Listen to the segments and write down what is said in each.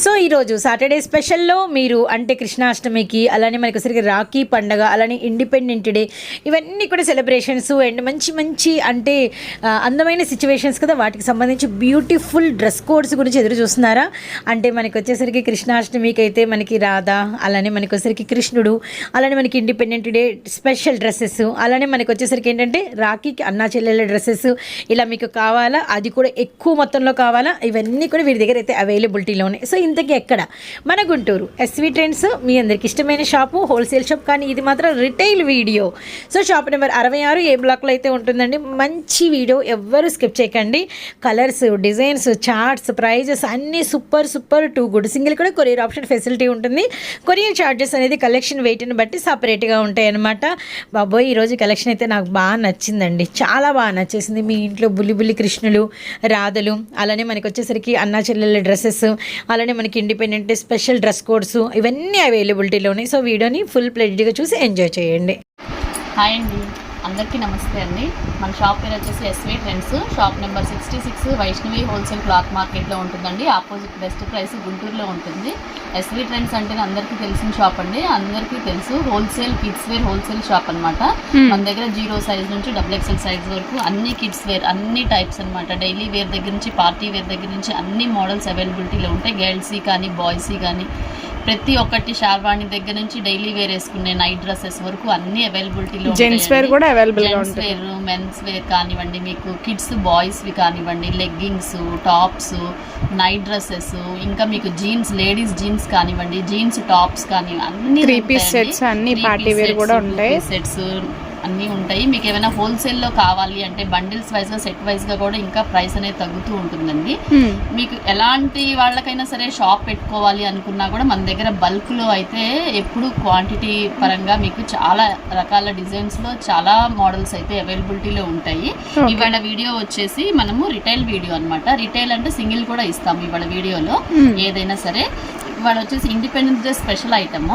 So ఈరోజు Saturday స్పెషల్లో మీరు అంటే కృష్ణాష్టమికి అలానే మనకి సరిగ్గా రాఖీ పండగ అలానే ఇండిపెండెంట్ డే ఇవన్నీ కూడా సెలబ్రేషన్స్ అండ్ మంచి మంచి అంటే అందమైన సిచ్యువేషన్స్ కదా. వాటికి సంబంధించి బ్యూటిఫుల్ డ్రెస్ కోడ్స్ గురించి ఎదురు చూస్తున్నారా? అంటే మనకి వచ్చేసరికి కృష్ణాష్టమికి అయితే మనకి రాధ అలానే మనకి వచ్చేసరికి కృష్ణుడు అలానే మనకి ఇండిపెండెంట్ డే స్పెషల్ డ్రెస్సెస్ అలానే మనకి వచ్చేసరికి ఏంటంటే రాఖీకి అన్నా చెల్లెళ్ళ డ్రెస్సెస్ ఇలా మీకు కావాలా? అది కూడా ఎక్కువ మొత్తంలో కావాలా? ఇవన్నీ కూడా వీరి దగ్గర అయితే అవైలబిలిటీలో ఉన్నాయి సో ఇంతకీ ఎక్కడ? మన గుంటూరు. ఎస్వి ట్రెండ్స్ మీ అందరికి ఇష్టమైన షాపు హోల్సేల్ షాప్ కానీ ఇది మాత్రం retail video. So shop number అరవై ఆరు ఏ బ్లాక్లో అయితే ఉంటుందండి మంచి వీడియో ఎవ్వరు స్కిప్ చేయకండి. కలర్స్ డిజైన్స్ చార్ట్స్ ప్రైజెస్ అన్నీ super super too good single కూడా కొరియర్ ఆప్షన్ ఫెసిలిటీ ఉంటుంది. కొరియర్ ఛార్జెస్ అనేది కలెక్షన్ వెయిట్ని బట్టి సపరేట్గా ఉంటాయి అనమాట బాబోయ్ ఈరోజు కలెక్షన్ అయితే నాకు బాగా నచ్చిందండి. చాలా బాగా నచ్చేసింది. మీ ఇంట్లో బుల్లి బుల్లి కృష్ణులు రాధలు అలానే మనకి వచ్చేసరికి అన్నా చెల్లెళ్ళ డ్రెస్సెస్ అలానే మనకి ఇండిపెండెంట్ స్పెషల్ డ్రెస్ కోడ్స్ ఇవన్నీ అవైలబిలిటీలో ఉన్నాయి సో వీడియోని ఫుల్ ప్లెడ్గా చూసి ఎంజాయ్ చేయండి. హాయ్ అండి. అందరికీ నమస్తే అండి. మన షాప్ పేరు వచ్చేసి SV trends shop number sixty six Vaishnavi wholesale cloth మార్కెట్లో ఉంటుందండి. ఆపోజిట్ బెస్ట్ ప్రైస్ గుంటూరులో ఉంటుంది. ఎస్వి ట్రెండ్స్ అంటే అందరికీ తెలిసిన షాప్ అండి. అందరికీ తెలుసు. Wholesale kids wear wholesale shop అన్నమాట. మన దగ్గర జీరో సైజ్ నుంచి డబుల్ ఎక్స్ఎల్ సైజ్ వరకు అన్ని కిడ్స్ వేర్ అన్ని టైప్స్ అన్నమాట. డైలీ వేర్ దగ్గర నుంచి పార్టీ వేర్ దగ్గర నుంచి అన్ని మోడల్స్ అవైలబిలిటీలో ఉంటాయి. గర్ల్సీ కానీ బాయ్సీ కానీ ప్రతి ఒక్కటి షార్వాణి దగ్గర నుంచి డైలీ వేర్ వేసుకునే నైట్ డ్రెస్సెస్ వరకు అన్ని అవైలబిలిటీలో జెంట్స్ వేర్ కూడా available gents wear mens wear కానివ్వండి మీకు కిడ్స్ బాయ్స్వి కానివ్వండి లెగ్గింగ్స్ టాప్స్ నైట్ డ్రెస్సెస్ ఇంకా మీకు జీన్స్ లేడీస్ జీన్స్ కానివ్వండి జీన్స్ టాప్స్ కానీ అన్ని Three piece sets అన్ని party wear కూడా ఉంటాయి. సెట్స్ అన్నీ ఉంటాయి మీకు ఏమైనా హోల్సేల్లో కావాలి అంటే బండిల్స్ వైజ్గా సెట్ వైజ్గా కూడా ఇంకా ప్రైస్ అనేది తగ్గుతూ ఉంటుందండి. మీకు ఎలాంటి వాళ్ళకైనా సరే షాప్ పెట్టుకోవాలి అనుకున్నా కూడా మన దగ్గర బల్క్లో అయితే ఎప్పుడు క్వాంటిటీ పరంగా మీకు చాలా రకాల డిజైన్స్లో చాలా మోడల్స్ అయితే అవైలబిలిటీలో ఉంటాయి. ఇవాళ వీడియో వచ్చేసి మనము రిటైల్ వీడియో అన్నమాట రిటైల్ అంటే సింగిల్ కూడా ఇస్తాము ఇవాళ వీడియోలో. ఏదైనా సరే ఇవాళ వచ్చేసి independence day special item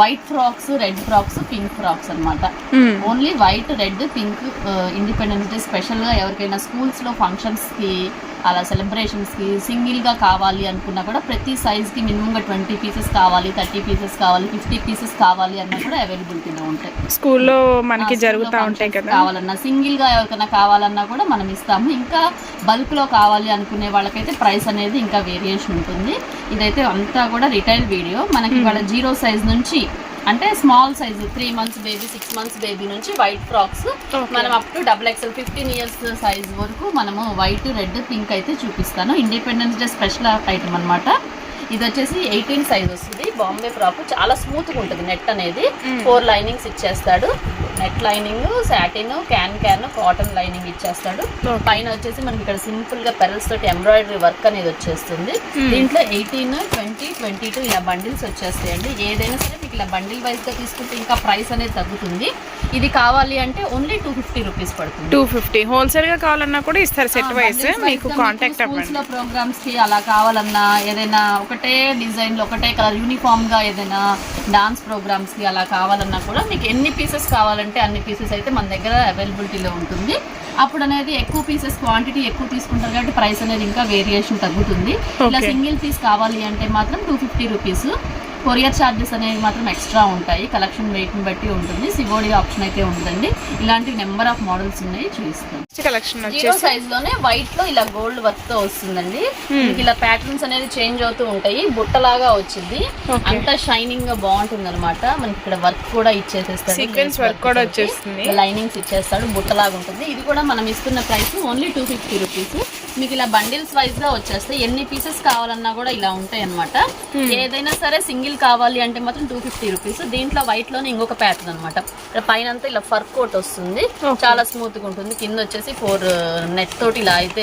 white frocks red frocks pink frocks అన్నమాట. Hmm. Only white red pink independence day స్పెషల్గా ఎవరికైనా స్కూల్స్లో ఫంక్షన్స్కి అలా సెలబ్రేషన్స్కి సింగిల్గా కావాలి అనుకున్నా కూడా ప్రతి సైజ్కి మినిమంగా ట్వంటీ పీసెస్ కావాలి థర్టీ పీసెస్ కావాలి ఫిఫ్టీ పీసెస్ కావాలి అన్నా కూడా అవైలబిలిటీలో ఉంటాయి. స్కూల్లో మనకి జరుగుతూ ఉంటాయి కదా? కావాలన్నా సింగిల్గా ఎవరికైనా కావాలన్నా కూడా మనం ఇస్తాము. ఇంకా బల్క్లో కావాలి అనుకునే వాళ్ళకైతే ప్రైస్ అనేది ఇంకా వేరియేషన్ ఉంటుంది. ఇదైతే అంతా కూడా రిటైల్ వీడియో. మనకి. వాళ్ళ జీరో సైజ్ నుంచి అంటే small size three months baby six months baby నుంచి వైట్ ఫ్రాక్స్. మనం up to double XL fifteen years size వరకు మనము వైట్ రెడ్ పింక్ అయితే చూపిస్తాను. ఇండిపెండెన్స్ డే స్పెషల్ ఐటమ్ అన్నమాట. ఇది వచ్చేసి ఎయిటీన్ సైజ్ వస్తుంది. బాంబే ఫ్రాక్. చాలా స్మూత్గా ఉంటుంది నెట్ అనేది. ఫోర్ లైనింగ్స్ ఇచ్చేస్తాడు. Net lining satin can can cotton lining ఇచ్చేస్తాడు. పైన వచ్చేసి మనకి ఇక్కడ సింపుల్గా పెరల్స్ తోటి ఎంబ్రాయిడరీ వర్క్ అనేది వచ్చేస్తుంది. దీంట్లో ఎయిటీన్ ట్వంటీ ట్వంటీ టూ ఇలా బండిల్స్ వచ్చేస్తాయండి. ఏదైనా సరే మీకు ఇలా బండిల్ వైజ్గా తీసుకుంటే ఇంకా ప్రైస్ అనేది తగ్గుతుంది. ఇది కావాలి అంటే ఓన్లీ టూ ఫిఫ్టీ రూపీస్ పడుతుంది. టూ ఫిఫ్టీ హోల్సేల్గా కావాలన్నా కూడా ఇస్తారు సెట్ వైస్ మీకు కాంటాక్ట్ ప్రోగ్రామ్స్కి అలా కావాలన్నా ఏదైనా ఒకటే డిజైన్లో ఒకటే కలర్ యూనిఫామ్గా ఏదైనా డాన్స్ ప్రోగ్రామ్స్కి అలా కావాలన్నా కూడా మీకు ఎన్ని పీసెస్ కావాలంటే అన్ని పీసెస్ అయితే మన దగ్గర అవైలబిలిటీలో ఉంటుంది. అప్పుడు అనేది ఎక్కువ పీసెస్ క్వాంటిటీ ఎక్కువ తీసుకుంటారు కాబట్టి ప్రైస్ అనేది ఇంకా వేరియేషన్ తగ్గుతుంది. ఇలా. సింగిల్ పీస్ కావాలి అంటే మాత్రం two fifty rupees courier charges అనేవి మాత్రం ఎక్స్ట్రా ఉంటాయి. కలెక్షన్ వెయిట్ని బట్టి ఉంటుంది. సివోడి ఆప్షన్ అయితే ఉంటుందండి ఇలాంటి నెంబర్ ఆఫ్ మోడల్స్ ఉన్నాయి కలెక్షన్ జీరో సైజ్లోనే వైట్లో ఇలా గోల్డ్ వర్క్తో వస్తుందండి. మీకు ఇలా ప్యాటర్న్స్ అనేది చేంజ్ అవుతూ ఉంటాయి. బుట్టలాగా వచ్చింది. అంతా షైనింగ్గా బాగుంటుంది అనమాట మనకి ఇక్కడ వర్క్ కూడా ఇచ్చేసేస్తాడు. Sequence work కూడా వచ్చేస్తుంది. లైనింగ్స్ ఇచ్చేస్తాడు. బుట్టలాగా ఉంటుంది. ఇది కూడా మనం ఇస్తున్న price only two fifty rupees మీకు ఇలా బండిల్స్ వైజ్గా వచ్చేస్తాయి. ఎన్ని పీసెస్ కావాలన్నా కూడా ఇలా ఉంటాయి అనమాట ఏదైనా సరే సింగిల్ కావాలి అంటే మాత్రం టూ ఫిఫ్టీ రూపీస్ దీంట్లో వైట్లోనే ఇంకొక ప్యాటర్న్ అనమాట పైన అంతా ఇలా ఫర్ కోట్ వస్తుంది. చాలా స్మూత్గా ఉంటుంది. కింద వచ్చేసి ఫోర్ నెట్ తోటి ఇలా అయితే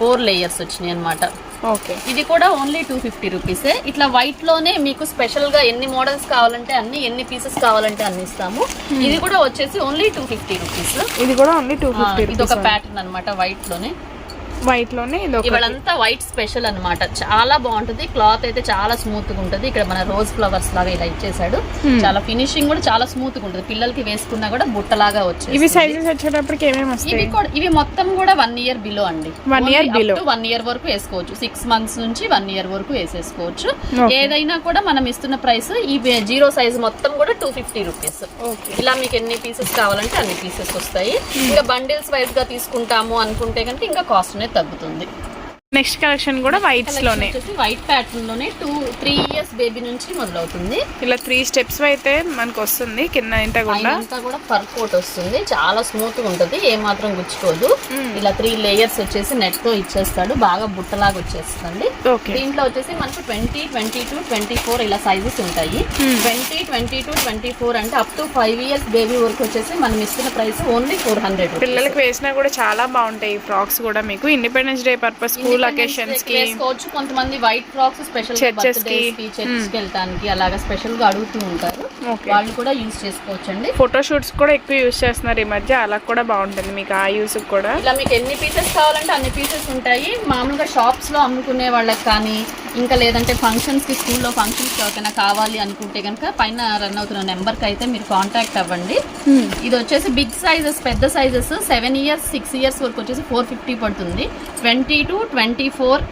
ఫోర్ లేయర్స్ వచ్చినాయి అనమాట ఓకే ఇది కూడా ఓన్లీ టూ ఫిఫ్టీ రూపీసే ఇట్లా వైట్లోనే మీకు స్పెషల్గా ఎన్ని మోడల్స్ కావాలంటే అన్ని ఎన్ని పీసెస్ కావాలంటే అన్ని ఇస్తాము. ఇది కూడా వచ్చేసి ఓన్లీ టూ ఫిఫ్టీ రూపీస్ ఇది కూడా ఓన్లీ టూ ఫిఫ్టీ ఇది ఒక ప్యాటర్న్ అనమాట వైట్లోనే. వైట్లోనే. ఇవాళంతా వైట్ స్పెషల్ అన్నమాట. చాలా బాగుంటుంది. క్లాత్ అయితే చాలా స్మూత్గా ఉంటుంది. ఇక్కడ మన రోజ్ ఫ్లవర్స్ లాగా ఇలా ఇచ్చేసాడు చాలా ఫినిషింగ్ కూడా చాలా స్మూత్గా ఉంటుంది. పిల్లలకి వేసుకున్నా కూడా బుట్టలాగా వచ్చేసి ఇవి సైజెస్ వచ్చేటప్పటికి ఏమేమి ఇవి కూడా ఇవి మొత్తం కూడా వన్ ఇయర్ బిలో అండి. One year below. One year వరకు వేసుకోవచ్చు. సిక్స్ మంత్స్ నుంచి వన్ ఇయర్ వరకు వేసేసుకోవచ్చు. ఏదైనా కూడా మనం ఇస్తున్న ప్రైస్ ఈ జీరో సైజ్ మొత్తం కూడా టూ ఫిఫ్టీ రూపీస్ ఇలా మీకు ఎన్ని పీసెస్ కావాలంటే అన్ని పీసెస్ వస్తాయి. ఇంకా బండిల్స్ వైజ్గా తీసుకుంటాము అనుకుంటే కనుక ఇంకా కాస్ట్ అనేది తగ్గుతుంది. నెక్స్ట్ కలెక్షన్ కూడా వైట్స్లోనే. వైట్ ప్యాటర్న్లోనే టూ త్రీ ఇయర్స్ బేబీ నుంచి మొదలవుతుంది. ఇలా త్రీ స్టెప్స్ అయితే మనకు వస్తుంది కింద ఇంత కూడా కోట్ వస్తుంది. చాలా స్మూత్గా ఉంటుంది ఏ మాత్రం గుచ్చుకోదు. ఇలా త్రీ లేయర్స్ వచ్చేసి నెట్తో ఇచ్చేస్తాడు బాగా బుట్టలాగా వచ్చేస్తుంది. ఓకే. దీంట్లో వచ్చేసి మనకు twenty twenty two twenty four ఇలా సైజెస్ ఉంటాయి. Twenty twenty two twenty four అంటే up to five years baby వరకు వచ్చేసి మనం ఇస్తున్న ప్రైస్ ఓన్లీ ఫోర్ హండ్రెడ్ పిల్లలకి వేసినా కూడా చాలా బాగుంటాయి ఈ ఫ్రాక్స్ కూడా మీకు. ఇండిపెండెన్స్ డే పర్పస్ స్కూల్ అకేషన్స్కి వేసుకోవచ్చు కొంతమంది వైట్ ఫ్రాక్స్ స్పెషల్ Churches కి. చర్చ్కి వెళ్ళడానికి అలాగా స్పెషల్గా అడుగుతూ ఉంటారు. వాళ్ళు కూడా యూజ్ చేసుకోవచ్చు అండి ఫోటో షూట్స్ కూడా ఎక్కువ యూస్ చేస్తున్నారు ఈ మధ్య. అలా కూడా బాగుంటుంది మీకు ఆ యూస్ కూడా. ఇలా మీకు ఎన్ని పీసెస్ కావాలంటే అన్ని పీసెస్ ఉంటాయి. మామూలుగా షాప్స్లో అమ్ముకునే వాళ్ళకి కానీ ఇంకా లేదంటే ఫంక్షన్స్కి స్కూల్లో ఫంక్షన్స్కి ఎవరికైనా కావాలి అనుకుంటే కనుక పైన రన్ అవుతున్న నెంబర్కి అయితే మీరు కాంటాక్ట్ అవ్వండి. ఇది వచ్చేసి బిగ్ సైజెస్ పెద్ద sizes seven years six years వరకు వచ్చేసి ఫోర్ ఫిఫ్టీ పడుతుంది. Twenty two twenty four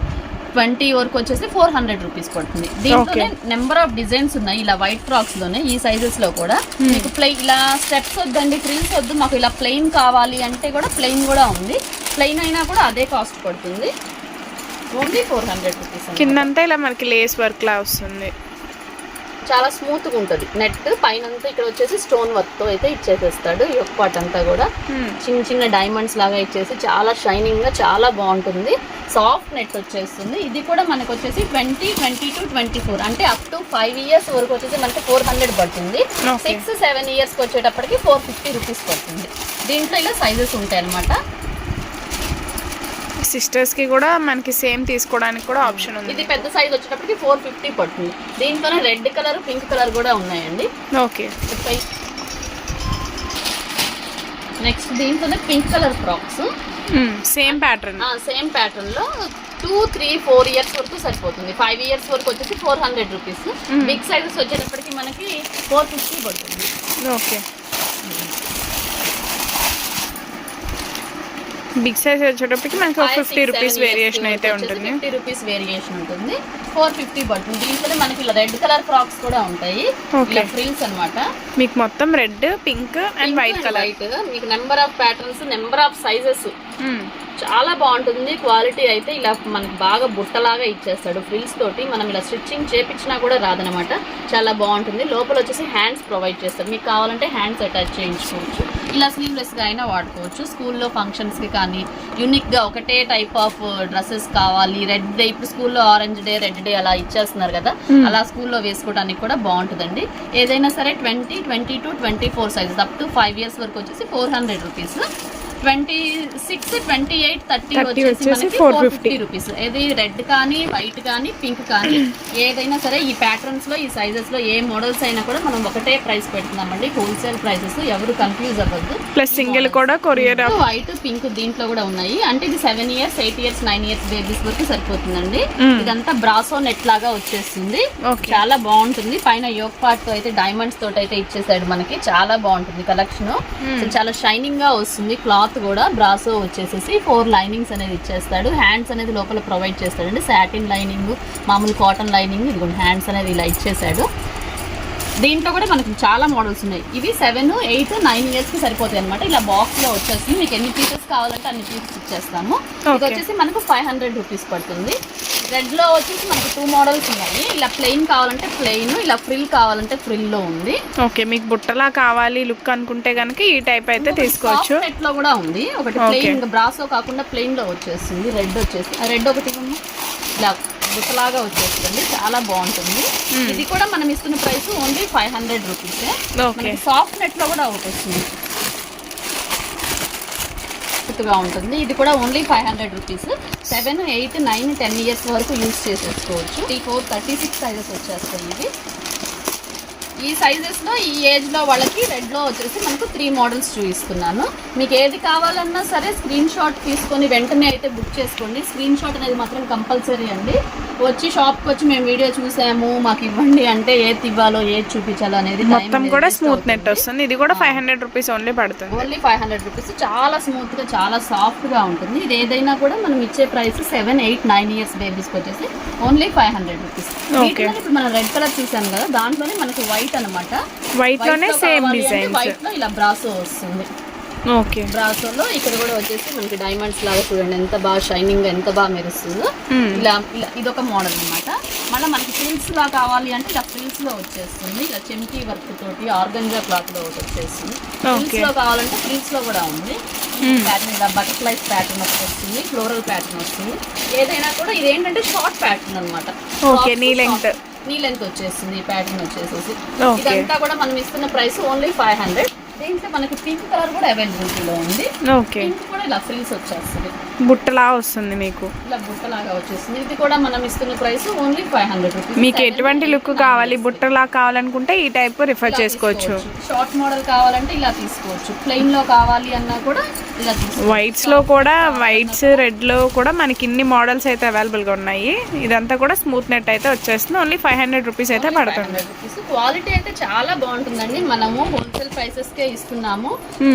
twenty వరకు వచ్చేసి ఫోర్ హండ్రెడ్ రూపీస్ పడుతుంది. దీంట్లోనే నెంబర్ ఆఫ్ డిజైన్స్ ఉన్నాయి ఇలా వైట్ ఫ్రాక్స్లోనే ఈ సైజెస్లో కూడా. మీకు ప్లెయిన్ ఇలా స్టెప్స్ వద్దండి ఫ్రిల్స్ వద్దు మాకు ఇలా ప్లెయిన్ కావాలి అంటే కూడా ప్లెయిన్ కూడా ఉంది. ప్లెయిన్ అయినా కూడా అదే కాస్ట్ పడుతుంది. ఓన్లీ ఫోర్ హండ్రెడ్ రూపీస్ కిందంతా ఇలా మనకి లేస్ వర్క్ లా వస్తుంది. చాలా స్మూత్గా ఉంటుంది. నెట్ పైన ఇక్కడ వచ్చేసి స్టోన్ వర్క్తో అయితే ఇచ్చేసేస్తాడు. ఈ ఒక్క పార్ట్ అంతా కూడా. చిన్న చిన్న డైమండ్స్ లాగా ఇచ్చేసి చాలా షైనింగ్గా చాలా బాగుంటుంది. సాఫ్ట్ నెట్ వచ్చేస్తుంది. ఇది కూడా మనకు వచ్చేసి twenty twenty two twenty four అంటే అప్ టు ఫైవ్ ఇయర్స్ వరకు వచ్చేసి మనకి ఫోర్ హండ్రెడ్ పడుతుంది. సిక్స్ సెవెన్ ఇయర్స్కి వచ్చేటప్పటికి ఫోర్ ఫిఫ్టీ రూపీస్ పడుతుంది. దీంట్లో ఇలా సైజెస్ ఉంటాయి అనమాట సిస్టర్స్కి కూడా మనకి సేమ్ తీసుకోవడానికి కూడా ఆప్షన్ ఉంది. ఇది పెద్ద సైజ్ వచ్చేటప్పటికి ఫోర్ ఫిఫ్టీ పడుతుంది. దీంట్లోనే రెడ్ కలర్ పింక్ కలర్ కూడా ఉన్నాయండి. ఓకే. నెక్స్ట్ దీంట్లోనే pink colour frocks. Same pattern. Same ప్యాటర్న్లో టూ త్రీ ఫోర్ ఇయర్స్ వరకు సరిపోతుంది. ఫైవ్ ఇయర్స్ వరకు వచ్చేసి four hundred rupees. Big sizes వచ్చేటప్పటికి మనకి ఫోర్ ఫిఫ్టీ పడుతుంది. ఓకే. బిగ్ సైజ్ వచ్చేటప్పటికి మనకి ఫిఫ్టీ రూపీస్ వేరియేషన్ అయితే ఉంటుంది. ఫిఫ్టీ రూపీస్ వేరియేషన్ ఉంటుంది. ఫోర్ ఫిఫ్టీ పడుతుంది. దీంట్లోనే మనకి ఇలా రెడ్ కలర్ ఫ్రాక్స్ కూడా ఉంటాయి. ఇలా ఫ్రిల్స్ అన్నమాట. మీకు మొత్తం red pink and white colour మీకు number of patterns number of sizes చాలా బాగుంటుంది. క్వాలిటీ అయితే ఇలా మనకి బాగా బుట్టలాగా ఇచ్చేస్తాడు. ఫ్రిల్స్ తోటి మనం ఇలా స్టిచ్చింగ్ చేపించినా కూడా రాదనమాట చాలా బాగుంటుంది. లోపల వచ్చేసి హ్యాండ్స్ ప్రొవైడ్ చేస్తాడు మీకు కావాలంటే హ్యాండ్స్ అటాచ్ చేయించుకోవచ్చు. ఇలా స్లీవ్లెస్గా అయినా వాడుకోవచ్చు. స్కూల్లో ఫంక్షన్స్కి కానీ యూనిక్గా ఒకటే టైప్ ఆఫ్ డ్రెస్సెస్ కావాలి. రెడ్ డే ఇప్పుడు స్కూల్లో ఆరెంజ్ డే రెడ్ డే అలా ఇచ్చేస్తున్నారు కదా. అలా స్కూల్లో వేసుకోవడానికి కూడా బాగుంటుందండి. ఏదైనా సరే twenty twenty two twenty four sizes up to five years వరకు వచ్చేసి four hundred rupees. Twenty six twenty eight thirty 30 వచ్చేసి వచ్చేసి మనకి 450 ఫోర్ ఫిఫ్టీ. రూపీస్. ఏది రెడ్ కానీ వైట్ కానీ పింక్ కానీ ఏదైనా సరే ఈ ప్యాటర్న్స్లో ఈ సైజెస్లో ఏ మోడల్స్ అయినా కూడా మనం ఒకటే ప్రైస్ పెడుతున్నామండి. హోల్సేల్ ప్రైసెస్ ఎవరు కన్ఫ్యూజ్ అవ్వద్దు. ప్లస్ సింగిల్ కూడా కొరియర్ వైట్ పింక్ దీంట్లో కూడా ఉన్నాయి. అంటే ఇది seven years eight years nine years babies వరకు సరిపోతుందండి. ఇదంతా బ్రాసో నెట్ లాగా వచ్చేస్తుంది. చాలా బాగుంటుంది. పైన యోగ్ పార్ట్తో అయితే డైమండ్స్ తోటి అయితే ఇచ్చేసాడు మనకి. చాలా బాగుంటుంది కలెక్షన్ చాలా షైనింగ్గా వస్తుంది. క్లాత్ కూడా బ్రాసో వచ్చేసేసి ఫోర్ లైనింగ్స్ అనేది ఇచ్చేస్తాడు. హ్యాండ్స్ అనేది లోపల ప్రొవైడ్ చేస్తాడండి. సాటిన్ లైనింగ్ మామూలు కాటన్ లైనింగ్ ఇదిగోండి హ్యాండ్స్ అనేది ఇలా ఇచ్చేసాడు. దీంట్లో కూడా మనకి చాలా మోడల్స్ ఉన్నాయి. ఇవి సెవెన్ ఎయిట్ నైన్ ఇయర్స్కి సరిపోతాయి అనమాట ఇలా బాక్స్లో వచ్చేస్తుంది మీకు ఎన్ని పీసెస్ కావాలంటే అన్ని పీసెస్ ఇచ్చేస్తాము. ఇది. వచ్చేసి మనకు ఫైవ్ హండ్రెడ్ రూపీస్ పడుతుంది. రెడ్లో వచ్చేసి మనకు టూ మోడల్స్ ఉన్నాయి. ఇలా ప్లెయిన్ కావాలంటే ప్లెయిన్ ఇలా ఫ్రిల్ కావాలంటే ఫ్రిల్లో ఉంది. ఓకే మీకు బుట్టలా కావాలి లుక్ అనుకుంటే కనుక ఈ టైప్ అయితే తీసుకోవచ్చు. లో కూడా ఉంది. ఒకటి. ప్లెయిన్ బ్రాసో కాకుండా ప్లెయిన్లో వచ్చేస్తుంది రెడ్ వచ్చేసి రెడ్ ఒకటి. ఇలా బుట్టలాగా వచ్చేస్తుంది చాలా బాగుంటుంది. ఇది కూడా మనం ఇస్తున్న price only five hundred rupees soft నెట్లో కూడా ఒకటి వస్తుంది. గా ఉంటుంది. ఇది కూడా only five hundred rupees seven eight nine ten years వరకు యూస్ చేసేసుకోవచ్చు. ఈ ఫోర్ థర్టీ సిక్స్ సైజెస్ వచ్చేస్తాయి ఇవి. ఈ సైజెస్లో ఈ ఏజ్లో వాళ్ళకి రెడ్లో వచ్చేసి మనకు త్రీ మోడల్స్ చూపిస్తున్నాను. మీకు ఏది కావాలన్నా సరే స్క్రీన్ షాట్ తీసుకొని వెంటనే అయితే బుక్ చేసుకోండి. స్క్రీన్ షాట్ అనేది మాత్రం కంపల్సరీ అండి. వచ్చి షాప్కి వచ్చి మేము వీడియో చూసాము మాకు ఇవ్వండి అంటే ఏది ఇవ్వాలో ఏది చూపించాలో అనేది మొత్తం కూడా స్మూత్. నెట్ వస్తుంది. ఇది కూడా ఫైవ్ హండ్రెడ్ రూపీస్ ఓన్లీ పడుతుంది. ఓన్లీ ఫైవ్ హండ్రెడ్ రూపీస్ చాలా స్మూత్గా చాలా సాఫ్ట్గా ఉంటుంది. ఇది ఏదైనా కూడా మనం ఇచ్చే price seven eight nine years babies వచ్చేసి ఓన్లీ ఫైవ్ హండ్రెడ్ రూపీస్. ఇప్పుడు మనం రెడ్ కలర్ చూసాం కదా దాంట్లోనే మనకి వైట్ అనమాట వైట్లోనే సేమ్ డిజైన్స్ వైట్లో ఇలా బ్రాసో వస్తుంది. ఓకే బ్రాసోలో ఇక్కడ కూడా వచ్చేసి మనకి డైమండ్స్ లాగా చూడండి ఎంత బాగా షైనింగ్ ఎంత బాగా మెరుస్తుందో. Hmm. ఇలా ఇలా ఇదొక మోడల్ అన్నమాట. మళ్ళీ మనకి ఫ్రిల్స్ లా కావాలి అంటే ఇలా ఫ్రిల్స్లో వచ్చేస్తుంది. ఇలా చెంకీ వర్క్ తోటి ఆర్గంజా క్లాత్లో ఒకటి వచ్చేస్తుంది. ఫ్రిల్స్. లో కావాలంటే ఫ్రిల్స్లో కూడా ఉంది. ప్యాటర్న్ ఇలా బటర్ఫ్లైస్ ప్యాటర్న్ ఒకటి వస్తుంది ఫ్లోరల్ ప్యాటర్న్ వస్తుంది. ఏదైనా కూడా ఇదేంటంటే షార్ట్ ప్యాటర్న్ అనమాట Okay, knee length. Knee length వచ్చేస్తుంది ఈ ప్యాటర్న్ వచ్చేసేసి. ఇదంతా కూడా మనం ఇస్తున్న ప్రైస్ ఓన్లీ ఫైవ్ హండ్రెడ్ దీంట్లో మనకి పింక్ కలర్ కూడా అవైలబిలిటీలో ఉంది. పింక్ కూడా ఇలా ఫ్రిల్స్ వచ్చేస్తుంది. బుట్టలా వస్తుంది మీకు. ఇలా బుట్టలాగా వచ్చేస్తుంది. ఇది కూడా మనం ఇస్తున్న price only five hundred rupees మీకు ఎటువంటి లుక్ కావాలి? బుట్టలా కావాలనుకుంటే ఈ టైప్ రిఫర్ చేసుకోవచ్చు. షార్ట్ మోడల్ కావాలంటే ఇలా తీసుకోవచ్చు. ప్లెయిన్లో కావాలి అన్నా కూడా ఇలా వైట్స్లో కూడా వైట్స్ రెడ్లో కూడా మనకి ఇన్ని మోడల్స్ అయితే అవైలబుల్గా ఉన్నాయి. ఇదంతా కూడా స్మూత్ నెట్ అయితే వచ్చేస్తుంది. ఓన్లీ ఫైవ్ హండ్రెడ్ రూపీస్ అయితే పడుతుంది. క్వాలిటీ అయితే చాలా బాగుంటుందండి. మనము హోల్సేల్ ప్రైసెస్ కే ఇస్తున్నాము.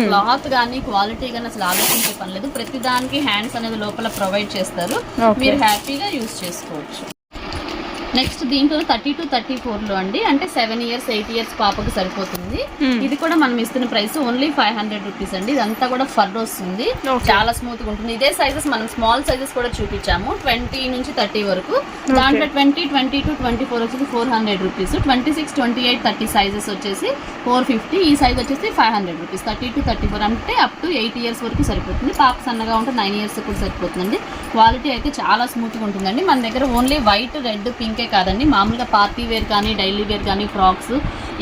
క్లాత్ కానీ క్వాలిటీ కానీ అసలు ఆలోచించే పని లేదు. ప్రతి దానికి హ్యాండ్స్ అనేది లోపల ప్రొవైడ్ చేస్తారు. మీరు హ్యాపీగా యూస్ చేసుకోవచ్చు నెక్స్ట్ దీంట్లో థర్టీ టు థర్టీ లో అండి. అంటే సెవెన్ ఇయర్స్ ఎయిట్ ఇయర్స్ పాపకు సరిపోతుంది. Hmm. ఇది కూడా మనం ఇస్తున్న price only five hundred rupees అండి. ఇదంతా కూడా ఫర్ వస్తుంది. చాలా స్మూత్గా ఉంటుంది. ఇదే సైజెస్ మనం స్మాల్ సైజెస్ కూడా చూపించాము. ట్వంటీ నుంచి థర్టీ వరకు. దాంట్లో twenty twenty two twenty four వచ్చేసి four hundred rupees twenty six twenty eight thirty sizes వచ్చేసి ఫోర్ ఫిఫ్టీ ఈ సైజ్ వచ్చేసి five hundred rupees thirty two thirty four అంటే అప్ టు ఎయిట్ ఇయర్స్ వరకు సరిపోతుంది. పాప సన్నగా ఉంటే నైన్ ఇయర్స్ కూడా సరిపోతుందండి. క్వాలిటీ అయితే చాలా స్మూత్గా ఉంటుందండి. మన దగ్గర ఓన్లీ వైట్ రెడ్ పింకే కాదండి. మామూలుగా పార్టీ వేర్ కానీ డైలీ వేర్ కానీ ఫ్రాక్స్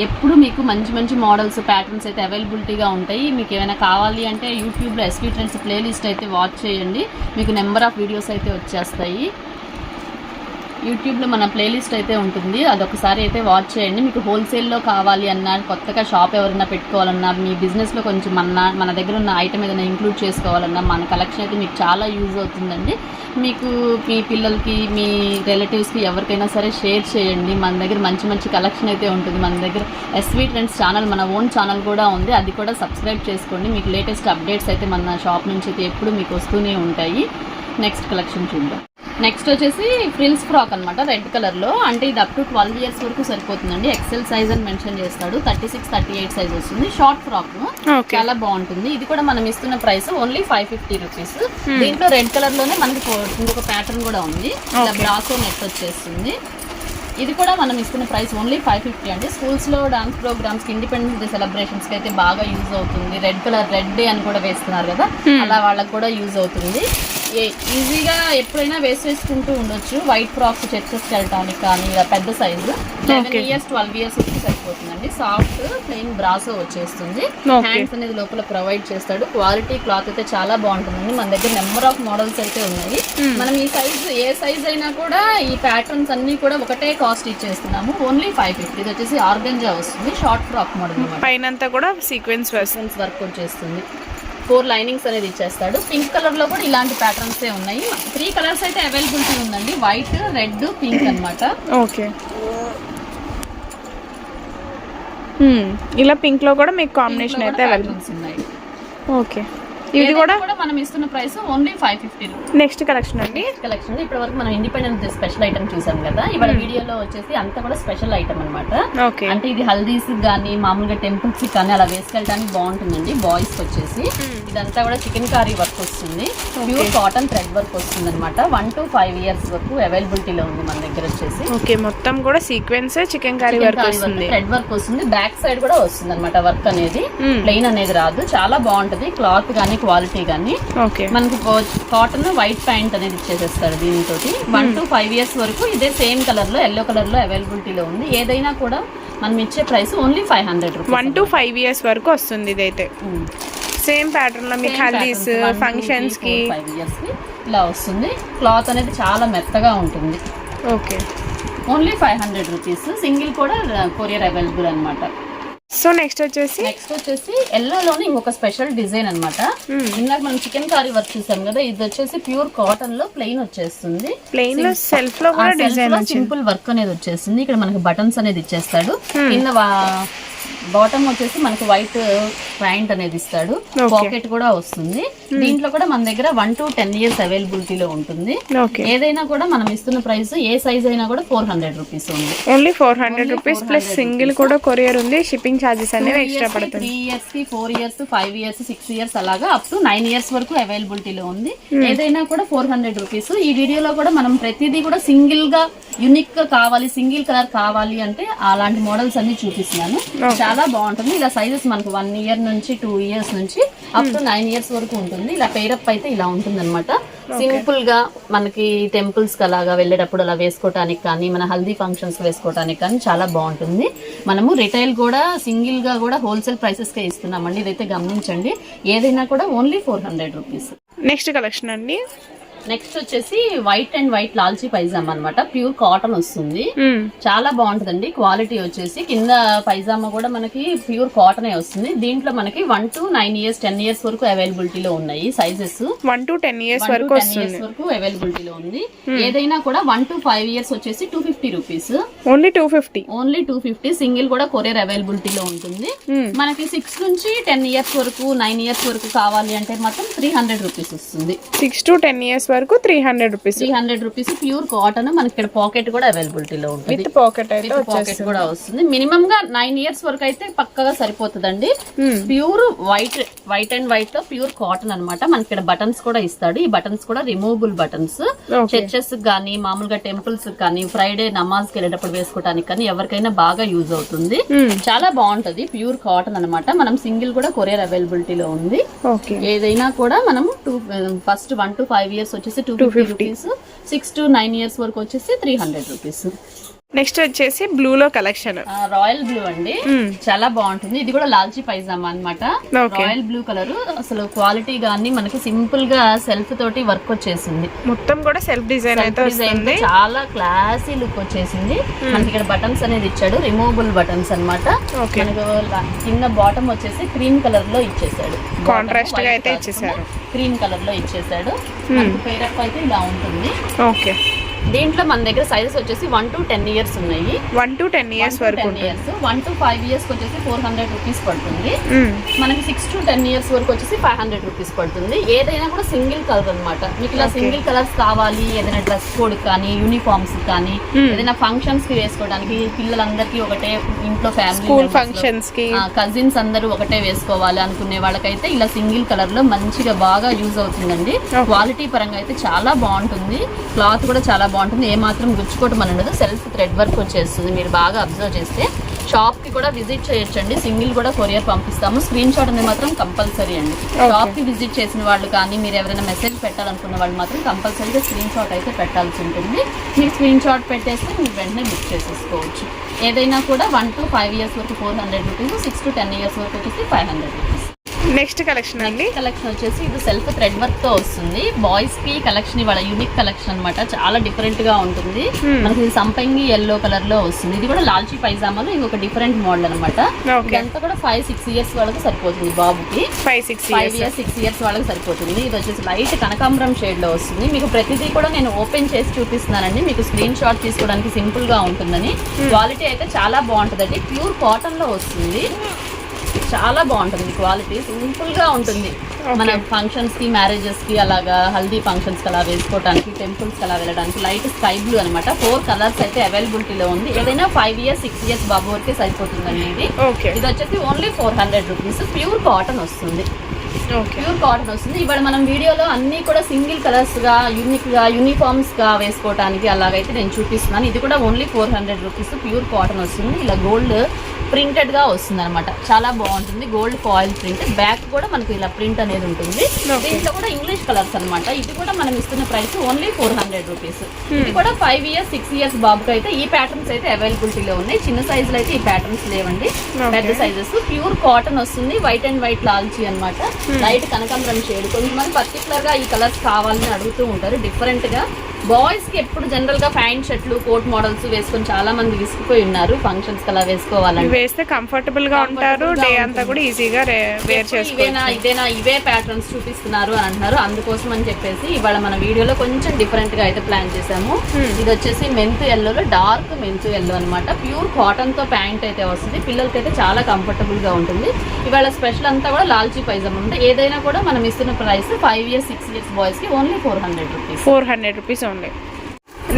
ఎప్పుడు మీకు మంచి మంచి మోడల్స్ ప్యాటర్న్స్ అయితే అవైలబిలిటీగా ఉంటాయి. మీకు ఏమైనా కావాలి అంటే యూట్యూబ్లో ఎస్వీ ట్రెండ్స్ ప్లేలిస్ట్ అయితే వాచ్ చేయండి. మీకు నెంబర్ ఆఫ్ వీడియోస్ అయితే వచ్చేస్తాయి. యూట్యూబ్లో మన ప్లేలిస్ట్ అయితే ఉంటుంది. అదొకసారి అయితే వాచ్ చేయండి. మీకు హోల్సేల్లో కావాలి అన్నా కొత్తగా షాప్ ఎవరైనా పెట్టుకోవాలన్నా మీ బిజినెస్లో కొంచెం మన మన దగ్గర ఉన్న ఐటమ్ ఏదైనా ఇంక్లూడ్ చేసుకోవాలన్నా మన కలెక్షన్ అయితే మీకు చాలా యూజ్ అవుతుందండి. మీకు మీ పిల్లలకి మీ రిలేటివ్స్కి ఎవరికైనా సరే షేర్ చేయండి. మన దగ్గర మంచి మంచి కలెక్షన్ అయితే ఉంటుంది. మన దగ్గర ఎస్వీ ట్రెండ్స్ ఛానల్ మన ఓన్ ఛానల్ కూడా ఉంది. అది కూడా సబ్స్క్రైబ్ చేసుకోండి. మీకు లేటెస్ట్ అప్డేట్స్ అయితే మన షాప్ నుంచి అయితే ఎప్పుడు మీకు వస్తూనే ఉంటాయి. నెక్స్ట్ కలెక్షన్ చూద్దాం. నెక్స్ట్ వచ్చేసి ఫ్రిల్స్ ఫ్రాక్ అనమాట రెడ్ కలర్లో. అంటే ఇది అప్ టు ట్వెల్వ్ ఇయర్స్ వరకు సరిపోతుందండి. ఎక్సెల్ సైజ్ అని మెన్షన్ చేస్తాడు. Thirty six thirty eight size వస్తుంది షార్ట్ ఫ్రాక్ చాలా బాగుంటుంది. ఇది కూడా మనం ఇస్తున్న price only five fifty rupees దీంట్లో రెడ్ కలర్లోనే మనకి ఇంకొక ప్యాటర్న్ కూడా ఉంది. ఇలా. బ్రాసో నెట్ వచ్చేస్తుంది. ఇది కూడా మనం ఇస్తున్న ప్రైస్ ఓన్లీ ఫైవ్ ఫిఫ్టీ అండి. స్కూల్స్లో డాన్స్ ప్రోగ్రామ్స్కి ఇండిపెండెన్స్ డే సెలబ్రేషన్స్కి అయితే బాగా యూజ్ అవుతుంది. రెడ్ కలర్ రెడ్ డే అని కూడా వేస్తున్నారు కదా? అలా వాళ్ళకి కూడా యూజ్ అవుతుంది. ఈజీగా ఎప్పుడైనా వేసి వేసుకుంటూ ఉండొచ్చు. వైట్ ఫ్రాక్స్ చర్చెస్కి వెళ్ళటానికి కానీ పెద్ద size. Eleven. Years twelve years వరకు సరిపోతుందండి. సాఫ్ట్ ప్లెయిన్ బ్రాసో వచ్చేస్తుంది. హ్యాండ్స్ అనేది లోపల ప్రొవైడ్ చేస్తాడు. క్వాలిటీ క్లాత్ అయితే చాలా బాగుంటుందండి. మన దగ్గర నెంబర్ ఆఫ్ మోడల్స్ అయితే ఉన్నాయి. మనం ఈ సైజ్ ఏ సైజ్ అయినా కూడా ఈ ప్యాటర్న్స్ అన్ని కూడా ఒకటే కాస్ట్ ఇచ్చేస్తున్నాము. ఓన్లీ ఫైవ్ ఫిఫ్టీ ఇది వచ్చేసి ఆర్గంజా వస్తుంది. షార్ట్ ఫ్రాక్ మోడల్ అనమాట. పైన అంతా కూడా సీక్వెన్స్ డిఫరెన్స్ వర్క్ వచ్చేస్తుంది. ఫోర్ లైనింగ్స్ అనేది ఇచ్చేస్తాడు. పింక్ కలర్లో కూడా ఇలాంటి ప్యాటర్న్స్ ఉన్నాయి. త్రీ కలర్స్ అయితే అవైలబిలిటీ ఉందండి. వైట్ రెడ్ పింక్ అన్నమాట ఓకే Hmm. ఇలా పింక్లో కూడా మీకు కాంబినేషన్ అయితే అవైలబుల్ patterns ఉన్నాయి. ఓకే ఇది కూడా? మనం ఇస్తున్న price only five fifty next collection అండి. కలెక్షన్ ఇప్పటి వరకు మనం ఇండిపెండెంట్ స్పెషల్ ఐటమ్ చూసాం కదా. ఇవాళ వీడియోలో వచ్చేసి అంతా కూడా స్పెషల్ ఐటమ్ అన్నమాట. ఓకే. అంటే ఇది హల్దీస్ కానీ మామూలుగా టెంపుల్స్ కానీ అలా వేసుకెళ్ళడానికి బాగుంటుందండి. బాయ్స్ వచ్చేసి ఇదంతా కూడా చికెన్ కారీ వర్క్ వస్తుంది. ప్యూర్ కాటన్ థ్రెడ్ వర్క్ వస్తుంది అనమాట వన్ టు ఫైవ్ ఇయర్స్ వరకు అవైలబిలిటీలో ఉంది మన దగ్గర వచ్చేసి. ఓకే మొత్తం కూడా సీక్వెన్స్ చికెన్ కర్రీ వర్క్ వస్తుంది. థ్రెడ్ వర్క్ వస్తుంది. బ్యాక్ సైడ్ కూడా వస్తుంది అనమాట వర్క్ అనేది. ప్లెయిన్ అనేది రాదు. చాలా బాగుంటది. క్లాత్ కానీ క్వాలిటీ కానీ ఓకే. మనకి కాటన్ వైట్ ప్యాంట్ అనేది ఇచ్చేసేస్తారు దీనితో వన్ టు ఫైవ్ ఇయర్స్ వరకు ఇదే సేమ్ కలర్లో ఎల్లో కలర్లో అవైలబిలిటీలో ఉంది. ఏదైనా కూడా మనం ఇచ్చే price only five hundred one to five years వరకు వస్తుంది ఇదైతే. సేమ్ ప్యాటర్న్లో మీకు హల్దీస్ ఫంక్షన్స్కి ఫైవ్ ఇయర్స్కి. ఇలా వస్తుంది. క్లాత్ అనేది చాలా మెత్తగా ఉంటుంది. Okay. Only five hundred rupees single కూడా కొరియర్ అవైలబుల్ అన్నమాట. సో నెక్స్ట్ వచ్చేసి? నెక్స్ట్ వచ్చేసి ఎల్లోలోనే ఇంకొక స్పెషల్ డిజైన్ అన్నమాట. ఇందాక మనం చికెన్ కర్రీ వర్క్ చూసాం కదా ఇది వచ్చేసి ప్యూర్ కాటన్లో ప్లెయిన్ వచ్చేస్తుంది. ప్లెయిన్లో సెల్ఫ్లో కూడా డిజైన్ సింపుల్ వర్క్ అనేది వచ్చేసింది ఇక్కడ మనకి బటన్స్ అనేది ఇచ్చేస్తాడు. కింద బాటమ్ వచ్చేసి మనకి వైట్ ప్యాంట్ అనేది ఇస్తాడు. పాకెట్ కూడా వస్తుంది. దీంట్లో కూడా మన దగ్గర వన్ టు టెన్ ఇయర్స్ అవైలబిలిటీలో ఉంటుంది. ఓకే. ఏదైనా కూడా మనం ఇస్తున్న ప్రైస్ ఏ సైజ్ అయినా కూడా ఫోర్ హండ్రెడ్ రూపీస్ ఉంది. Only four hundred rupees plus single కూడా కొరియర్ ఉంది. షిప్పింగ్ ఛార్జెస్ అనేవి ఎక్స్ట్రా పడుతుంది. త్రీ ఇయర్స్కి four years five years six years అలాగా అప్ టు నైన్ ఇయర్స్ వరకు అవైలబిలిటీలో ఉంది. ఏదైనా కూడా ఫోర్ హండ్రెడ్ రూపీస్ ఈ వీడియోలో కూడా మనం ప్రతిదీ కూడా సింగిల్గా యునిక్గా కావాలి సింగిల్ కలర్ కావాలి అంటే అలాంటి మోడల్స్ అన్ని చూపిస్తున్నాను. చాలా బాగుంటుంది. ఇలా సైజెస్ మనకు వన్ ఇయర్ నుంచి టూ ఇయర్స్ నుంచి అప్ టు నైన్ ఇయర్స్ వరకు ఉంటుంది. ఇలా పేరప్ అయితే ఇలా ఉంటుంది అనమాట సింపుల్గా మనకి టెంపుల్స్కి అలాగా వెళ్ళేటప్పుడు అలా వేసుకోవటానికి కానీ మన హల్దీ ఫంక్షన్స్ వేసుకోవటానికి కానీ చాలా బాగుంటుంది. మనము రిటైల్ కూడా సింగిల్గా కూడా హోల్సేల్ ప్రైసెస్ కే ఇస్తున్నామండి. ఇదైతే గమనించండి. ఏదైనా కూడా only four hundred rupees next collection అండి. నెక్స్ట్ వచ్చేసి వైట్ అండ్ వైట్ లాల్చీ పైజామా అన్నమాట. ప్యూర్ కాటన్ వస్తుంది. మ్మ్. చాలా బాగుంటుందండి. క్వాలిటీ వచ్చేసి కింద పైజామా కూడా మనకి ప్యూర్ కాటన్ వస్తుంది. దీంట్లో మనకి one to nine years ten years వరకు అవైలబిలిటీలో ఉన్నాయి sizes one to ten years వరకు టెన్ ఇయర్స్ వరకు అవైలబిలిటీలో ఉంది. ఏదైనా కూడా వన్ టు ఫైవ్ ఇయర్స్ వచ్చేసి two fifty rupees only two fifty only two fifty single కూడా కొరియర్ అవైలబిలిటీలో ఉంటుంది. మనకి సిక్స్ నుంచి టెన్ ఇయర్స్ వరకు నైన్ ఇయర్స్ వరకు కావాలి అంటే మాత్రం త్రీ హండ్రెడ్ రూపీస్ వస్తుంది. సిక్స్ టు టెన్ ఇయర్స్ వరకు three hundred rupees three hundred rupees pure cotton మనకి ఇక్కడ పాకెట్ కూడా అవైలబిలిటీలో ఉంటుంది. విత్ పాకెట్ అయితే పాకెట్ కూడా వస్తుంది. మినిమం గా నైన్ ఇయర్స్ వరకు అయితే పక్కగా సరిపోతుందండి. ప్యూర్ వైట్ వైట్ అండ్ వైట్లో ప్యూర్ కాటన్ అన్నమాట. మనకి ఇక్కడ బటన్స్ కూడా ఇస్తాడు. ఈ బటన్స్ కూడా రిమూవబుల్ బటన్స్. చర్చెస్ కానీ మామూలుగా టెంపుల్స్ కానీ ఫ్రైడే నమాజ్కి వెళ్ళేటప్పుడు వేసుకోవడానికి కానీ ఎవరికైనా బాగా యూజ్ అవుతుంది. Hmm. చాలా బాగుంటది. ప్యూర్ కాటన్ అన్నమాట. మనం సింగిల్ కూడా కొరియర్ అవైలబిలిటీలో ఉంది. ఓకే ఏదైనా కూడా మనం two first one to five years వచ్చేసి two fifty rupees six to nine years వరకు వచ్చేసి త్రీ హండ్రెడ్ రూపీస్ నెక్స్ట్ వచ్చేసి బ్లూలో కలెక్షన్. రాయల్ బ్లూ అండి. చాలా బాగుంటుంది. ఇది కూడా లాల్చీ పైజామా అన్నమాట. Okay. Royal blue colour. అసలు క్వాలిటీ గానీ మనకి సింపుల్గా సెల్ఫ్ తోటి వర్క్ వచ్చేసింది. మొత్తం కూడా సెల్ఫ్ డిజైన్ అయితే వస్తుంది. చాలా క్లాసీ లుక్ వచ్చేసింది. మనకి ఇక్కడ బటన్స్ అనేది ఇచ్చాడు. Removable buttons. మనకు ల- కింద బాటమ్ వచ్చేసి క్రీమ్ కలర్లో ఇచ్చేసాడు. Contrast గా అయితే ఇచ్చేసారు. క్రీమ్ కలర్లో ఇచ్చేసాడు. పేరప్ అయితే ఇలా ఉంటుంది. ఓకే. దీంట్లో మన దగ్గర సైజెస్ వచ్చేసి వన్ టు టెన్ ఇయర్స్ ఉన్నాయి. వన్ టు టెన్ ఇయర్స్ వరకు ten years one to five years వచ్చేసి ఫోర్ హండ్రెడ్ రూపీస్ పడుతుంది. మ్మ్. మనకి సిక్స్ టు టెన్ ఇయర్స్ వరకు వచ్చేసి ఫైవ్ హండ్రెడ్ రూపీస్ పడుతుంది. ఏదైనా కూడా సింగిల్ కలర్ అన్నమాట. మీకు ఇలా సింగిల్ కలర్స్ కావాలి ఏదైనా డ్రెస్ కోడ్ కానీ యూనిఫామ్స్ కానీ ఏదైనా ఫంక్షన్స్కి వేసుకోవడానికి పిల్లలందరికీ ఒకటే ఇంట్లో స్కూల్ ఫ్యామిలీ ఫంక్షన్స్కి. కజిన్స్ అందరూ ఒకటే వేసుకోవాలి అనుకునే వాళ్ళకైతే ఇలా సింగిల్ కలర్లో మంచిగా బాగా యూజ్ అవుతుందండి. క్వాలిటీ పరంగా అయితే చాలా బాగుంటుంది. క్లాత్ కూడా చాలా బాగుంటుంది. ఏ మాత్రం గుచ్చుకోవటం అని ఉండదు. సెల్ఫ్ థ్రెడ్ వర్క్ వచ్చేస్తుంది. మీరు బాగా అబ్జర్వ్ చేస్తే షాప్కి కూడా విజిట్ చేయొచ్చండి. సింగిల్ కూడా కొరియర్ పంపిస్తాము. స్క్రీన్ షాట్ అనేది మాత్రం కంపల్సరీ అండి. షాప్కి విజిట్ చేసిన వాళ్ళు కానీ మీరు ఎవరైనా మెసేజ్ పెట్టాలనుకున్న వాళ్ళు మాత్రం కంపల్సరీగా స్క్రీన్ షాట్ అయితే పెట్టాల్సి ఉంటుంది. మీరు స్క్రీన్ షాట్ పెట్టేస్తే మీరు వెంటనే బుక్ చేసేసుకోవచ్చు. ఏదైనా కూడా వన్ టు ఫైవ్ ఇయర్స్ వరకు four hundred rupees six to ten years వరకు వచ్చేసి five hundred rupees next collection అండి. కలెక్షన్ వచ్చేసి ఇది సెల్ఫ్ థ్రెడ్ వర్క్తో వస్తుంది. బాయ్స్కి కలెక్షన్ ఇవాళ యూనిక్ కలెక్షన్ అన్నమాట. చాలా డిఫరెంట్గా ఉంటుంది. మనకి ఇది సంపంగి ఎల్లో కలర్లో వస్తుంది. ఇది కూడా లాల్చీ పైజామాలో ఇంకొక డిఫరెంట్ మోడల్ అనమాట. ఇదంతా కూడా ఫైవ్ సిక్స్ ఇయర్స్ వాళ్ళకి సరిపోతుంది బాబుకి. Five six five years years six years వాళ్ళకి సరిపోతుంది. ఇది వచ్చేసి లైట్ కనకాంబరం షేడ్లో వస్తుంది. మీకు ప్రతిదీ కూడా నేను ఓపెన్ చేసి చూపిస్తున్నానండి. మీకు స్క్రీన్ షాట్ తీసుకోవడానికి సింపుల్గా ఉంటుందని. క్వాలిటీ అయితే చాలా బాగుంటుందండి. ప్యూర్ కాటన్లో వస్తుంది. చాలా బాగుంటుంది. క్వాలిటీ సింపుల్గా ఉంటుంది మన ఫంక్షన్స్కి మ్యారేజెస్కి అలాగా హల్దీ ఫంక్షన్స్కి అలా వేసుకోవడానికి టెంపుల్స్కి అలా వెళ్ళడానికి లైట్ స్కై బ్లూ అనమాట ఫోర్ కలర్స్ అయితే అవైలబిలిటీలో ఉంది. ఏదైనా ఫైవ్ ఇయర్స్ సిక్స్ ఇయర్స్ బాబు వరకే సరిపోతుందండి ఇది ఇది వచ్చేసి only four hundred rupees. Pure cotton వస్తుంది. ప్యూర్ కాటన్ వస్తుంది. ఇవాళ మనం వీడియోలో అన్ని కూడా సింగిల్ కలర్స్గా యూనిక్గా యూనిఫామ్స్గా వేసుకోవడానికి అలాగైతే నేను చూపిస్తున్నాను. ఇది కూడా only four hundred rupees pure cotton వస్తుంది. ఇలా గోల్డ్ ప్రింటెడ్గా వస్తుంది అనమాట చాలా బాగుంటుంది. Gold foil print. బ్యాక్ కూడా మనకి ఇలా ప్రింట్ అనేది ఉంటుంది. దీంట్లో కూడా ఇంగ్లీష్ కలర్స్ అన్నమాట. ఇది కూడా మనం ఇస్తున్న price only four hundred rupees. ఇది కూడా ఫైవ్ ఇయర్స్ సిక్స్ ఇయర్స్ బాబుకి అయితే ఈ ప్యాటర్న్స్ అయితే అవైలబిలిటీలో ఉన్నాయి. చిన్న సైజులో అయితే ఈ ప్యాటర్న్స్ లేవండి. పెద్ద సైజెస్. ప్యూర్ కాటన్ వస్తుంది. వైట్ అండ్ వైట్ లాల్చి అన్నమాట. లైట్ కనకాంబరం షేడ్. కొంతమంది పర్టికులర్గా ఈ కలర్స్ కావాలని అడుగుతూ ఉంటారు. డిఫరెంట్ గా బాయ్స్కి ఎప్పుడు జనరల్గా ప్యాంట్ షర్ట్లు కోట్ మోడల్స్ వేసుకొని చాలా మంది విసిగిపోయి ఉన్నారు. ఫంక్షన్స్ అలా ఇవి వేసుకోవాలంటే వేస్తే కంఫర్టబుల్గా ఉంటారు. డే అంతా కూడా ఈజీగా వేర్ ఇవేనా ఇదేనా ఇవే ప్యాటర్న్స్ చూపిస్తున్నారు అని అంటున్నారు. అందుకోసం అని చెప్పేసి ఇవాళ మన వీడియోలో కొంచెం డిఫరెంట్గా అయితే ప్లాన్ చేసాము ఇది వచ్చేసి మెంతు ఎల్లోలో డార్క్ మెంతు ఎల్లో అన్నమాట. ప్యూర్ కాటన్తో ప్యాంట్ అయితే వస్తుంది. పిల్లలకి అయితే చాలా కంఫర్టబుల్గా ఉంటుంది. ఇవాళ స్పెషల్ అంతా కూడా లాల్చీ పైజామా ఉంది ఏదైనా కూడా మనం ఇస్తున్న price five years six years బాయ్స్కి only four hundred rupees four hundred rupees only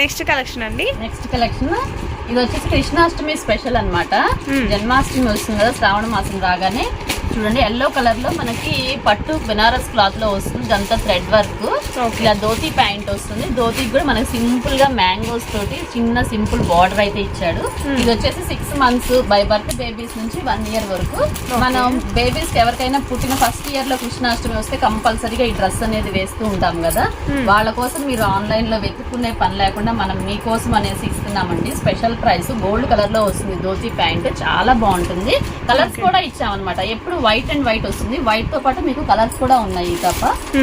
next collection అండి. నెక్స్ట్ కలెక్షన్ ఇది వచ్చేసి కృష్ణాష్టమి స్పెషల్ అన్నమాట. జన్మాష్టమి వస్తుంది కదా శ్రావణ మాసం రాగానే. చూడండి ఎల్లో కలర్లో మనకి పట్టు బెనారస్ క్లాత్లో వస్తుంది ఇదంతా థ్రెడ్ వర్క్. ఇలా ధోతి ప్యాంట్ వస్తుంది. ధోతికి కూడా మనకి సింపుల్గా మ్యాంగోస్ తోటి చిన్న సింపుల్ బార్డర్ అయితే ఇచ్చాడు. ఇది వచ్చేసి six months by birth babies నుంచి వన్ ఇయర్ వరకు. మనం బేబీస్ ఎవరికైనా పుట్టిన ఫస్ట్ ఇయర్లో కృష్ణాష్టమి వస్తే కంపల్సరీగా ఈ డ్రెస్ అనేది వేస్తూ ఉంటాం కదా. వాళ్ళ కోసం మీరు ఆన్లైన్లో వెతుక్కునే పని లేకుండా మనం మీకోసం అనేసి ఇస్తున్నామండి స్పెషల్ ప్రైస్. గోల్డ్ కలర్లో వస్తుంది ధోతి ప్యాంట్. చాలా బాగుంటుంది. కలర్స్ కూడా ఇచ్చామన్నమాట. ఎప్పుడు వైట్ అండ్ వైట్ వస్తుంది. వైట్తో పాటు మీకు కలర్స్ కూడా ఉన్నాయి తప్ప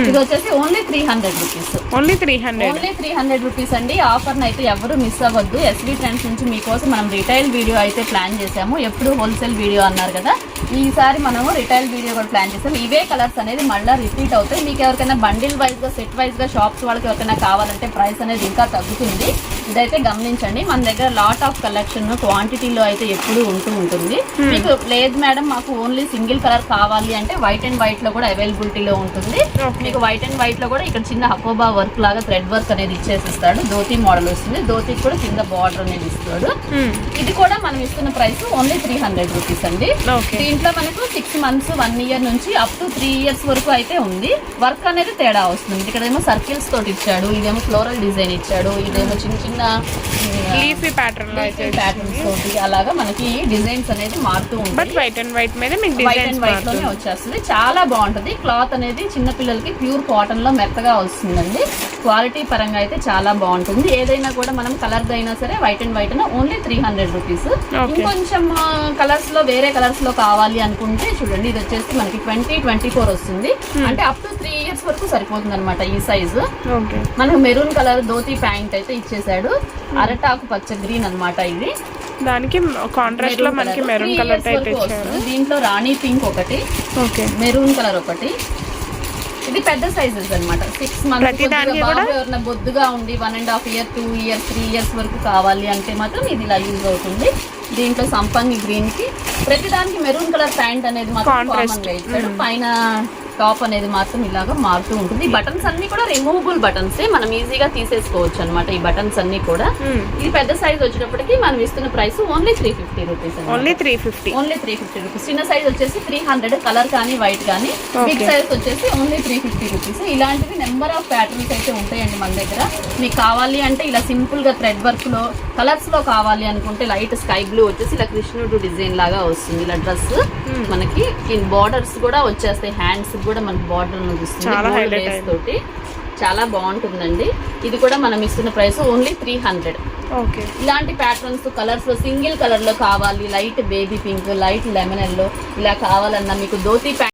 ఇది వచ్చేసి only three hundred rupees. Only three hundred. Only three hundred rupees అండి. ఆఫర్ అయితే ఎవరు మిస్ అవ్వద్దు. ఎస్బీ ట్రెండ్స్ నుంచి మీకోసం మనం రిటైల్ వీడియో అయితే ప్లాన్ చేసాము ఎప్పుడు హోల్సేల్ వీడియో అన్నారు కదా. ఈసారి మనము రిటైల్ వీడియో కూడా ప్లాన్ చేసాము ఇవే కలర్స్ అనేది మళ్ళీ రిపీట్ అవుతాయి. మీకు ఎవరికైనా బండిల్ వైజ్గా సెట్ వైజ్గా షాప్స్ వాళ్ళకి ఎవరికైనా కావాలంటే ప్రైస్ అనేది ఇంకా తగ్గుతుంది. ఇదైతే గమనించండి. మన దగ్గర లాట్ ఆఫ్ కలెక్షన్ క్వాంటిటీలో అయితే ఎప్పుడు ఉంటూ ఉంటుంది. మీకు లేదు మేడం మాకు ఓన్లీ సింగిల్ కలర్ కావాలి అంటే వైట్ అండ్ వైట్లో కూడా అవైలబిలిటీలో ఉంటుంది. మీకు వైట్ అండ్ వైట్లో కూడా ఇక్కడ చిన్న హకోబా వర్క్ లాగా థ్రెడ్ వర్క్ అనేది ఇచ్చేసి ఇస్తాడు ధోతి మోడల్ వస్తుంది. ధోతికి కూడా కింద బార్డర్ అనేది ఇస్తాడు. ఇది కూడా మనం ఇస్తున్న price only three hundred rupees అండి. దీంట్లో మనకు సిక్స్ మంత్స్ వన్ ఇయర్ నుంచి అప్ టు త్రీ ఇయర్స్ వరకు అయితే ఉంది. వర్క్ అనేది తేడా వస్తుంది. ఇక్కడ ఏమో సర్కిల్స్ తోటి ఇచ్చాడు ఇదేమో ఫ్లోరల్ డిజైన్ ఇచ్చాడు ఇదేమో చిన్న చిన్న లీఫీ ప్యాటర్న్లో అయితే ప్యాటర్న్స్ తోటి అలాగా మనకి డిజైన్స్ అనేది మారుతూ బట్ ఉంటాయి వైట్ అండ్ వైట్ మీద మీకు వైట్ అండ్ వైట్లోనే వచ్చేస్తుంది. చాలా బాగుంటుంది. క్లాత్ అనేది చిన్న పిల్లలకి ప్యూర్ కాటన్లో మెత్తగా వస్తుందండి. క్వాలిటీ పరంగా అయితే చాలా బాగుంటుంది. ఏదైనా కూడా మనం కలర్ అయినా సరే white and white only three hundred rupees. ఇంకొంచెం కలర్స్లో వేరే కలర్స్లో కావాలి అనుకుంటే చూడండి ఇది వచ్చేసి మనకి ట్వంటీ ట్వంటీ ఫోర్ వస్తుంది అంటే అప్ టు త్రీ ఇయర్స్ వరకు సరిపోతుంది అనమాట ఈ సైజు మనకు మెరూన్ కలర్ ధోతి ప్యాంట్ అయితే ఇచ్చేసాడు. అరటాకు పచ్చ గ్రీన్ అన్నమాట ఇది. దానికి కాంట్రాస్ట్లో మనకి మెరూన్ కలర్ టైప్ ఇచ్చారు. దీంట్లో రాణి పింక్ ఒకటి ఓకే. మెరూన్ కలర్ ఒకటి. ఇది పెద్ద సైజెస్ అన్నమాట. Six months? ఎవరైనా బొద్దుగా ఉండి one and half year two years three years వరకు కావాలి అంటే మాత్రం ఇది ఇలా యూజ్ అవుతుంది. దీంట్లో సంపంగి గ్రీన్కి ప్రతి దానికి మెరూన్ కలర్ ప్యాంట్ అనేది మాత్రం. కామన్ ఇచ్చాడు. పైన టాప్ అనేది మాత్రం ఇలాగా మారుతూ ఉంటుంది. ఈ బటన్స్ అన్ని కూడా రిమూవబుల్ బటన్స్ మనం ఈజీగా తీసేసుకోవచ్చు అన్నమాట ఈ బటన్స్ అన్ని కూడా. ఇది పెద్ద సైజ్ వచ్చేటప్పటికి మనం ఇస్తున్న price only three fifty rupees only three fifty only three fifty rupees చిన్న సైజ్ వచ్చేసి త్రీ హండ్రెడ్ కలర్ కానీ వైట్ కానీ బిగ్. సైజ్ వచ్చేసి ఓన్లీ త్రీ ఫిఫ్టీ రూపీస్ ఇలాంటివి నెంబర్ ఆఫ్ ప్యాటర్న్స్ అయితే ఉంటాయండి మన దగ్గర. మీకు కావాలి అంటే ఇలా సింపుల్గా థ్రెడ్ వర్క్లో కలర్స్లో కావాలి అనుకుంటే లైట్ స్కై బ్లూ వచ్చేసి ఇలా కృష్ణుడు డిజైన్ లాగా వస్తుంది. ఇలా డ్రెస్ మనకి బార్డర్స్ కూడా వచ్చేస్తాయి. హ్యాండ్స్ కూడా మనకి బార్డర్ వస్తుంది. తోటి చాలా బాగుంటుందండి. ఇది కూడా మనం ఇస్తున్న ప్రైస్ ఓన్లీ త్రీ హండ్రెడ్ ఇలాంటి ప్యాటర్న్స్ కలర్స్లో సింగిల్ కలర్లో కావాలి. Light baby pink light lemon yellow ఇలా కావాలన్నా మీకు ధోతి